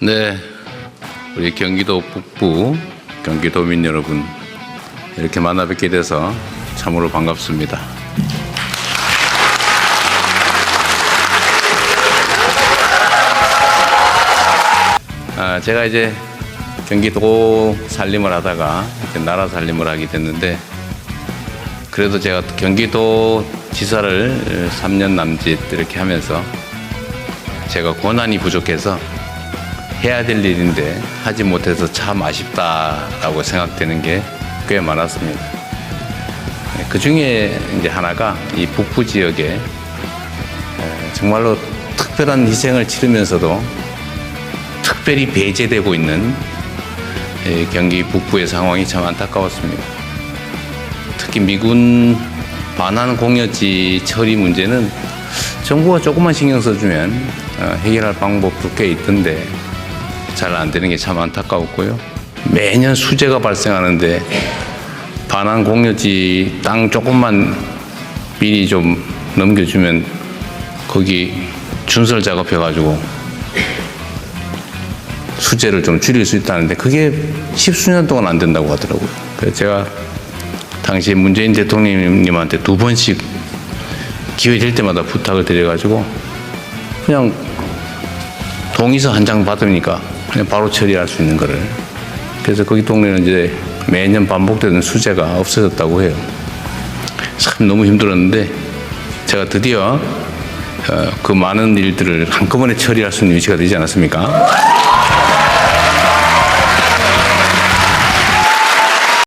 네, 우리 경기도 북부 경기도민 여러분 이렇게 만나 뵙게 돼서 참으로 반갑습니다. 아, 제가 이제 경기도 살림을 하다가 나라 살림을 하게 됐는데 그래도 제가 경기도 지사를 3년 남짓 이렇게 하면서 제가 권한이 부족해서 해야 될 일인데 하지 못해서 참 아쉽다라고 생각되는 게 꽤 많았습니다. 그 중에 이제 하나가 이 북부 지역에 에, 정말로 특별한 희생을 치르면서도 특별히 배제되고 있는 에, 경기 북부의 상황이 참 안타까웠습니다. 특히 미군 반환 공여지 처리 문제는 정부가 조금만 신경 써주면 어, 해결할 방법도 꽤 있던데 잘 안 되는 게 참 안타까웠고요. 매년 수재가 발생하는데 반환 공여지 땅 조금만 미리 좀 넘겨주면 거기 준설 작업해가지고 수재를 좀 줄일 수 있다는데 그게 십수년 동안 안 된다고 하더라고요. 그래서 제가 당시 문재인 대통령님한테 두 번씩 기회 될 때마다 부탁을 드려가지고 그냥 동의서 한 장 받으니까 그냥 바로 처리할 수 있는 거를 그래서 거기 동네는 이제 매년 반복되는 수재가 없어졌다고 해요. 참 너무 힘들었는데 제가 드디어 어, 그 많은 일들을 한꺼번에 처리할 수 있는 위치가 되지 않았습니까?